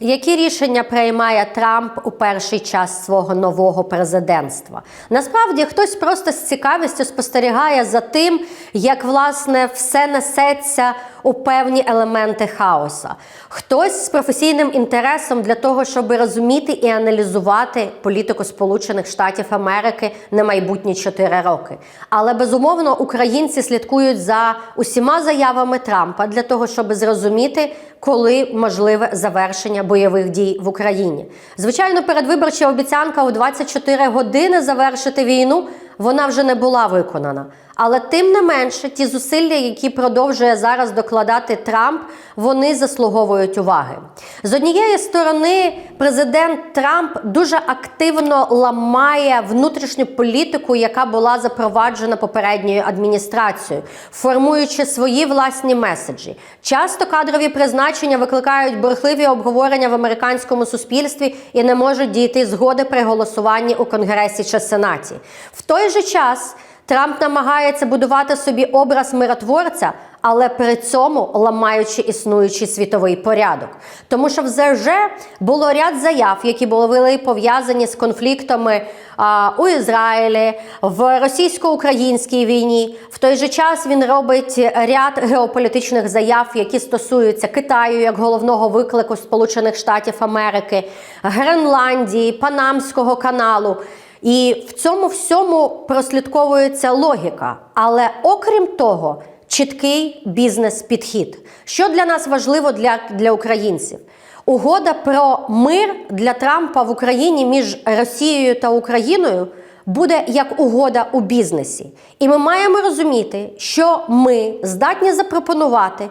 Які рішення приймає Трамп у перший час свого нового президентства? Насправді хтось просто з цікавістю спостерігає за тим, як власне все несеться у певні елементи хаоса. Хтось з професійним інтересом для того, щоб розуміти і аналізувати політику Сполучених Штатів Америки на майбутні 4 роки. Але безумовно українці слідкують за усіма заявами Трампа для того, щоб зрозуміти, коли можливе завершення бойових дій в Україні. Звичайно, передвиборча обіцянка у 24 години завершити війну. Вона вже не була виконана. Але тим не менше, ті зусилля, які продовжує зараз докладати Трамп, вони заслуговують уваги. З однієї сторони, президент Трамп дуже активно ламає внутрішню політику, яка була запроваджена попередньою адміністрацією, формуючи свої власні меседжі. Часто кадрові призначення викликають бурхливі обговорення в американському суспільстві і не можуть дійти згоди при голосуванні у Конгресі чи Сенаті. В той же час. Трамп намагається будувати собі образ миротворця, але при цьому ламаючи існуючий світовий порядок. Тому що вже було ряд заяв, які були пов'язані з конфліктами а, у Ізраїлі, в російсько-українській війні. В той же час він робить ряд геополітичних заяв, які стосуються Китаю як головного виклику Сполучених Штатів Америки, Гренландії, Панамського каналу. І в цьому всьому прослідковується логіка. Але окрім того, чіткий бізнес-підхід. Що для нас важливо для, для українців? Угода про мир для Трампа в Україні між Росією та Україною буде як угода у бізнесі. І ми маємо розуміти, що ми здатні запропонувати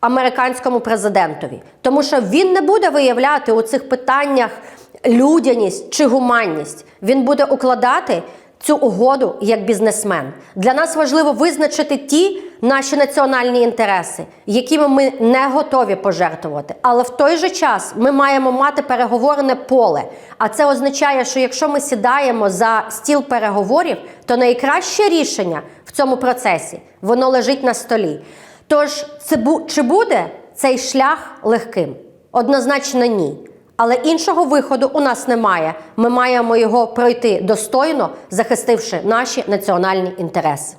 американському президентові, тому що він не буде виявляти у цих питаннях людяність чи гуманність. Він буде укладати цю угоду як бізнесмен. Для нас важливо визначити ті наші національні інтереси, якими ми не готові пожертвувати. Але в той же час ми маємо мати переговорне поле. А це означає, що якщо ми сідаємо за стіл переговорів, то найкраще рішення в цьому процесі воно лежить на столі. Тож, це бу- чи буде цей шлях легким? Однозначно ні. Але іншого виходу у нас немає. Ми маємо його пройти достойно, захистивши наші національні інтереси.